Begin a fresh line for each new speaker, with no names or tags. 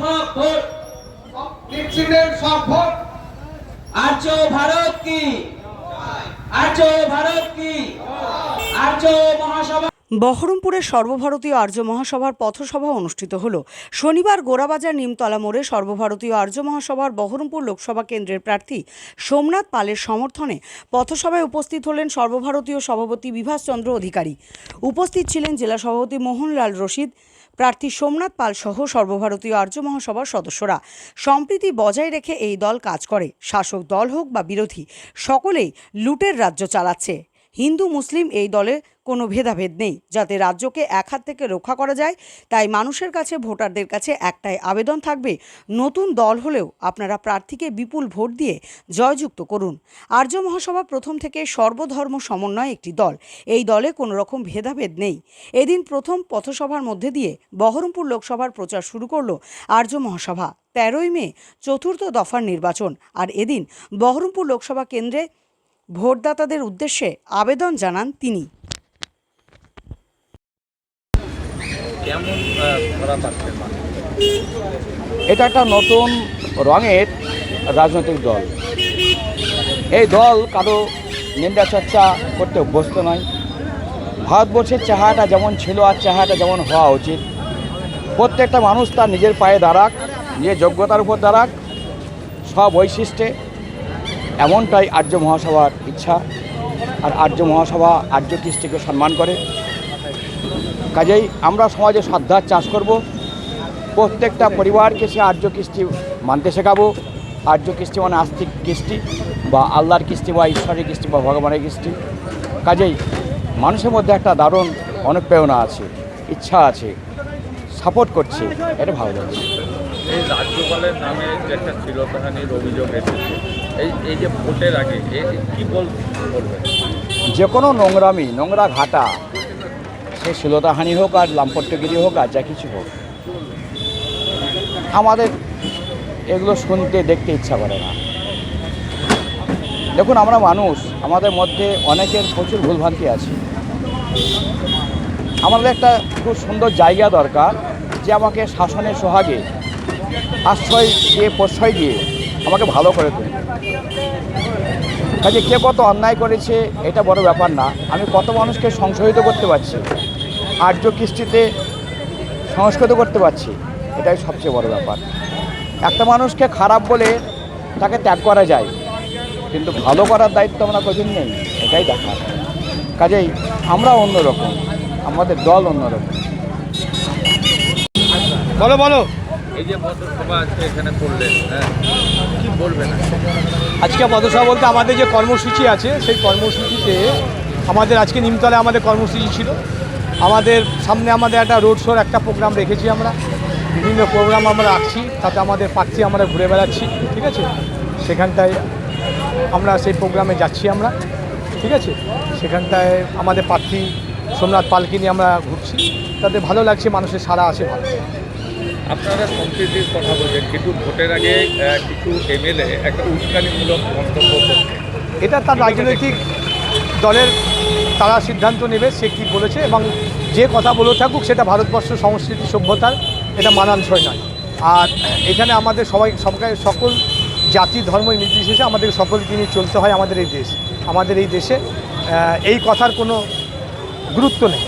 সব ভোট
নিশ্চিতের সব ভোট
আর্য ভারত কি? আর্য ভারত কি? আর্য মহাসভা।
বহরমপুরের সর্বভারতীয় আর্য মহাসভার পথসভা অনুষ্ঠিত হল। শনিবার গোড়াবাজার নিমতলা মোড়ে সর্বভারতীয় আর্য মহাসভার বহরমপুর লোকসভা কেন্দ্রের প্রার্থী সোমনাথ পালের সমর্থনে পথসভায় উপস্থিত হলেন সর্বভারতীয় সভাপতি বিভাসচন্দ্র অধিকারী। উপস্থিত ছিলেন জেলা সভাপতি মোহনলাল রশিদ প্রার্থী সোমনাথ পাল সহ সর্বভারতীয় আর্য মহাসভার সদস্যরা। সম্প্রীতি বজায় রেখে এই দল কাজ করে। শাসক দল হোক বা বিরোধী, সকলেই লুটের রাজ্য চালাচ্ছে। হিন্দু, মুসলিম এই দলে কোনো ভেদাভেদ নেই। যাতে রাজ্যকে এক হাত থেকে রক্ষা করা যায়, তাই মানুষের কাছে, ভোটারদের কাছে একটাই আবেদন থাকবে, নতুন দল হলেও আপনারা প্রার্থীকে বিপুল ভোট দিয়ে জয়যুক্ত করুন। আর্য মহাসভা প্রথম থেকে সর্বধর্ম সমন্বয় একটি দল। এই দলে কোনো রকম ভেদাভেদ নেই। এদিন প্রথম পথসভার মধ্যে দিয়ে বহরমপুর লোকসভার প্রচার শুরু করল আর্য মহাসভা। তেরোই মে চতুর্থ দফার নির্বাচন। আর এদিন বহরমপুর লোকসভা কেন্দ্রে ভোটদাতাদের উদ্দেশ্যে আবেদন জানান তিনি।
মানুষ
এটা একটা নতুন রঙের রাজনৈতিক দল। এই দল কারও নিন্দা চর্চা করতে অভ্যস্ত নয়। ভারতবর্ষের চেহারাটা যেমন ছিল আর চেহারাটা যেমন হওয়া উচিত। প্রত্যেকটা মানুষ তার নিজের পায়ে দাঁড়াক নিজের যোগ্যতার উপর দাঁড়াক। স্ববৈশিষ্ট্যে এমনটাই আর্য মহাসভার ইচ্ছা, আর আর্য মহাসভা আর্য কৃষ্টিকে সম্মান করে। কাজেই আমরা সমাজে শ্রদ্ধার চাষ করব। প্রত্যেকটা পরিবারকে সে আর্য কৃষ্টি মানতে শেখাবো। আর্য কৃষ্টি মানে আস্তিক কৃষ্টি বা আল্লাহর কৃষ্টি বা ঈশ্বরের কৃষ্টি বা ভগবানের কৃষ্টি। কাজেই মানুষের মধ্যে একটা দারুণ অনুপ্রেরণা আছে, ইচ্ছা আছে, সাপোর্ট করছে, এটা ভালো লাগছে।
এই রাজ্যপালের নামে যে একটা শিলতাহানির অভিযোগ এসেছে এই যে
কোনো নোংরামি, নোংরা ঘাটা, সে শিলতাহানি হোক আর লাম্পট্যগিরি হোক আর যা কিছু হোক, আমাদের এগুলো শুনতে, দেখতে ইচ্ছা করে না। দেখুন, আমরা মানুষ, আমাদের মধ্যে অনেকের প্রচুর ভুলভ্রান্তি আছে। আমাদের একটা খুব সুন্দর জায়গা দরকার, যে আমাকে শাসনের সোহাগে আশ্রয় দিয়ে, প্রশ্রয় দিয়ে আমাকে ভালো করে তুলবে কাজে কে কত অন্যায় করেছে, এটা বড় ব্যাপার না। আমি কত মানুষকে সংশোধিত করতে পারছি, আর্য কৃষ্টিতে সংস্কৃত করতে পারছি, এটাই সবচেয়ে বড় ব্যাপার। একটা মানুষকে খারাপ বলে তাকে ত্যাগ করা যায়, কিন্তু ভালো করার দায়িত্ব আমরা কঠিন নেই, এটাই দেখা কাজেই আমরা অন্যরকম, আমাদের দল অন্যরকম।
বলো বলো।
আজকে এখানে হ্যাঁ
বলতে আমাদের যে কর্মসূচি আছে, সেই কর্মসূচিতে আমাদের আজকে নিমতলায় আমাদের কর্মসূচি ছিল। আমাদের সামনে আমাদের একটা রোড শোর, একটা প্রোগ্রাম রেখেছি আমরা। বিভিন্ন প্রোগ্রাম আমরা রাখছি, তাতে আমাদের প্রার্থী আমরা ঘুরে বেড়াচ্ছি, ঠিক আছে? সেখানটায় আমরা সেই প্রোগ্রামে যাচ্ছি আমরা, ঠিক আছে? সেখানটায় আমাদের প্রার্থী সোমনাথ পালকে নিয়ে আমরা ঘুরছি। তাতে ভালো লাগছে, মানুষের সারা আসে ভালো।
আপনারা সম্প্রীতির কথা বলছেন কিন্তু ভোটের আগে কিছু এমএলএ একটা উস্কানিমূলক মন্তব্য করছে
এটা তার রাজনৈতিক দলের তারা সিদ্ধান্ত নেবে সে কী বলেছে এবং যে কথা বলে থাকুক সেটা ভারতবর্ষ সংস্কৃতি সভ্যতার এটা মানানসই নয়। আর এখানে আমাদের সবাই সবাই সকল জাতি ধর্ম নির্বিশেষে আমাদের সকলকে নিয়ে চলতে হয় আমাদের এই দেশ আমাদের এই দেশে। এই কথার কোনো গুরুত্ব নেই।